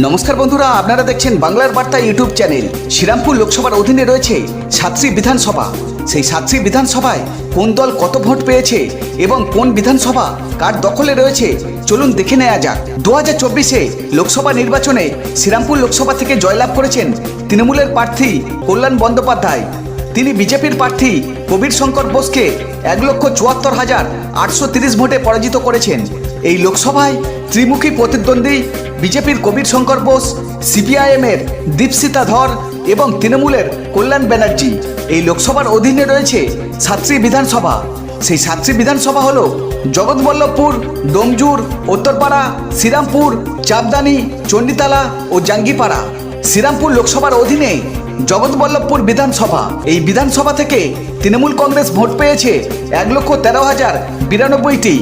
নমস্কার বন্ধুরা, আপনারা দেখছেন বাংলার বার্তা ইউটিউব চ্যানেল। শ্রীরামপুর লোকসভার অধীনে রয়েছে সাতটি বিধানসভা। সেই সাতটি বিধানসভায় কোন দল কত ভোট পেয়েছে এবং কোন বিধানসভা কার দখলে রয়েছে, চলুন দেখে নেওয়া যাক। দু হাজার চব্বিশে লোকসভা নির্বাচনে শ্রীরামপুর লোকসভা থেকে জয়লাভ করেছেন তৃণমূলের প্রার্থী কল্যাণ বন্দ্যোপাধ্যায়। তিনি বিজেপির প্রার্থী কবির শঙ্কর বোসকে এক লক্ষ চুয়াত্তর হাজার আটশো তিরিশ ভোটে পরাজিত করেছেন। এই লোকসভায় ত্রিমুখী প্রতিদ্বন্দ্বী বিজেপির কবির শঙ্কর বোস, সিপিআইএমের দীপসিতা ধর এবং তৃণমূলের কল্যাণ ব্যানার্জি। এই লোকসভার অধীনে রয়েছে সাতটি বিধানসভা। সেই সাতটি বিধানসভা হল জগৎবল্লভপুর ডোমজুর উত্তরপাড়া, শ্রীরামপুর, চাপদানি, চণ্ডীতলা ও জাঙ্গিপাড়া। শ্রীরামপুর লোকসভার অধীনে জগৎবল্লভপুর বিধানসভা। এই বিধানসভা থেকে তৃণমূল কংগ্রেস ভোট পেয়েছে এক লক্ষ তেরো হাজার বিরানব্বইটি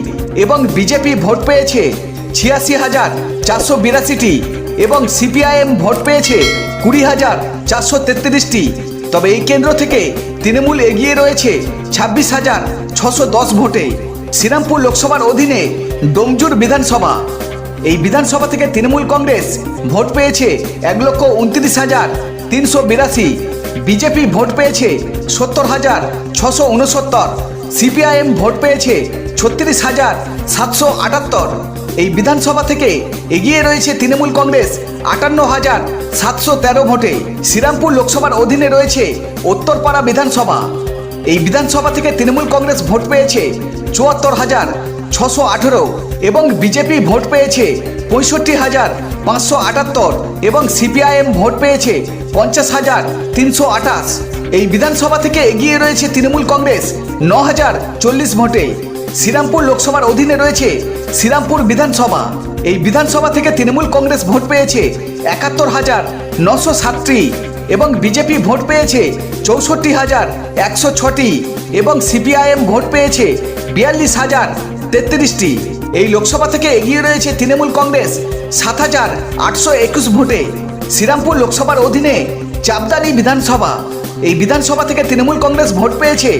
এবং বিজেপি ভোট পেয়েছে ছিয়াশি হাজার চারশো বিরাশিটি এবং সিপিআইএম ভোট পেয়েছে কুড়ি হাজার চারশো তেত্রিশটি। তবে এই কেন্দ্র থেকে তৃণমূল এগিয়ে রয়েছে ছাব্বিশ হাজার ছশো দশ ভোটে। শ্রীরামপুর লোকসভার অধীনে ডোমজুর বিধানসভা। এই বিধানসভা থেকে তৃণমূল কংগ্রেস ভোট পেয়েছে এক লক্ষ উনত্রিশ হাজার তিনশো বিরাশি। বিজেপি ভোট পেয়েছে সত্তর হাজার ছশো উনসত্তর। সিপিআইএম ভোট পেয়েছে ছত্রিশ হাজার সাতশো আটাত্তর। এই বিধানসভা থেকে এগিয়ে রয়েছে তৃণমূল কংগ্রেস আটান্ন হাজার সাতশো তেরো ভোটে। শ্রীরামপুর লোকসভার অধীনে রয়েছে উত্তরপাড়া বিধানসভা। এই বিধানসভা থেকে তৃণমূল কংগ্রেস ভোট পেয়েছে চুয়াত্তর হাজার ছশো আঠেরো এবং বিজেপি ভোট পেয়েছে পঁয়ষট্টি হাজার পাঁচশো আটাত্তর এবং সিপিআইএম ভোট পেয়েছে পঞ্চাশ হাজার তিনশো আঠাশ। এই বিধানসভা থেকে এগিয়ে রয়েছে তৃণমূল কংগ্রেস ন হাজার চল্লিশ ভোটে। শ্রীরামপুর লোকসভার অধীনে রয়েছে শ্রীরামপুর বিধানসভা। এই বিধানসভা থেকে তৃণমূল কংগ্রেস ভোট পেয়েছে একাত্তর হাজার নশো সাতটি এবং বিজেপি ভোট পেয়েছে চৌষট্টি হাজার একশো ছটি এবং সিপিআইএম ভোট পেয়েছে বিয়াল্লিশ হাজার তেত্রিশটি। এই লোকসভা থেকে এগিয়ে রয়েছে তৃণমূল কংগ্রেস সাত হাজার আটশো একুশ ভোটে। শ্রীরামপুর লোকসভার অধীনে চাপদানি বিধানসভা। এই বিধানসভা থেকে তৃণমূল কংগ্রেস ভোট পেয়েছে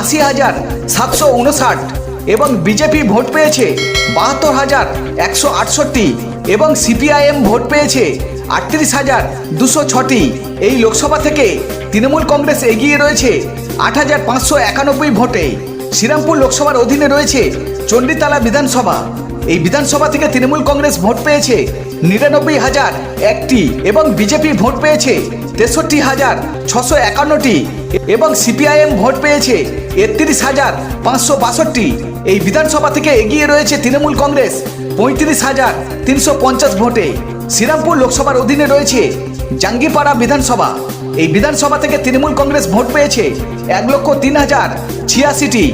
আশি হাজার সাতশো উনষাট। এবং বিজেপি ভোট পেয়েছে বাহাত্তর হাজার একশো আটষট্টি এবং সিপিআইএম ভোট পেয়েছে আটত্রিশ হাজার দুশো ছটি। এই লোকসভা থেকে তৃণমূল কংগ্রেস এগিয়ে রয়েছে আট হাজার পাঁচশো একানব্বই ভোটে। শ্রীরামপুর লোকসভার অধীনে রয়েছে চণ্ডীতলা বিধানসভা। এই বিধানসভা থেকে তৃণমূল কংগ্রেস ভোট পেয়েছে নিরানব্বই হাজার একটি এবং বিজেপি ভোট পেয়েছে তেষট্টি হাজার ছশো একান্নটি এবং সিপিআইএম ভোট পেয়েছে একত্রিশ হাজার পাঁচশো বাষট্টি। এই বিধানসভা থেকে এগিয়ে রয়েছে তৃণমূল কংগ্রেস। পঁয়ত্রিশ হাজার তিনশো পঞ্চাশ ভোটে। শ্রীরামপুর লোকসভার অধীনে রয়েছে জাঙ্গিপাড়া বিধানসভা। এই বিধানসভা থেকে তৃণমূল কংগ্রেস ভোট পেয়েছে এক লক্ষ তিন হাজার ছিয়াশিটি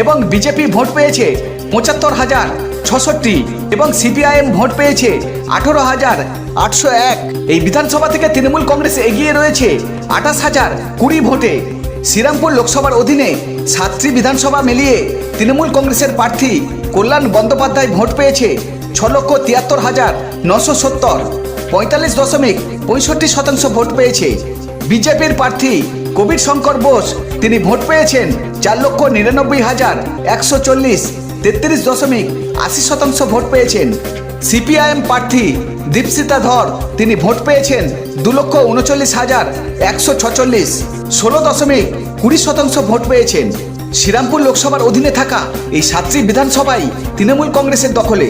এবং বিজেপি ভোট পেয়েছে পঁচাত্তর হাজার ছষট্টি এবং সিপিআইএম ভোট পেয়েছে আঠেরো হাজার আটশো এক। এই বিধানসভা থেকে তৃণমূল কংগ্রেস এগিয়ে রয়েছে আঠাশ হাজার কুড়ি ভোটে। শ্রীরামপুর লোকসভার অধীনে সাতটি বিধানসভা মিলিয়ে তৃণমূল কংগ্রেসের প্রার্থী কল্যাণ বন্দ্যোপাধ্যায় ভোট পেয়েছে ছ লক্ষ তিয়াত্তর হাজার নশো সত্তর। পঁয়তাল্লিশ দশমিক পঁয়ষট্টি শতাংশ ভোট পেয়েছে। বিজেপির প্রার্থী কবির শঙ্কর বোস, তিনি ভোট পেয়েছেন চার লক্ষ নিরানব্বই হাজার একশো চল্লিশ, তেত্রিশ দশমিক আশি শতাংশ ভোট পেয়েছেন। সিপিআইএম প্রার্থী দীপসিতা ধর, তিনি ভোট পেয়েছেন দু লক্ষ উনচল্লিশ হাজার একশো ছচল্লিশ। ষোলো দশমিক কুড়ি শতাংশ ভোট পেয়েছেন। শ্রীরামপুর লোকসভার অধীনে থাকা এই সাতটি বিধানসভাই তৃণমূল কংগ্রেসের দখলে।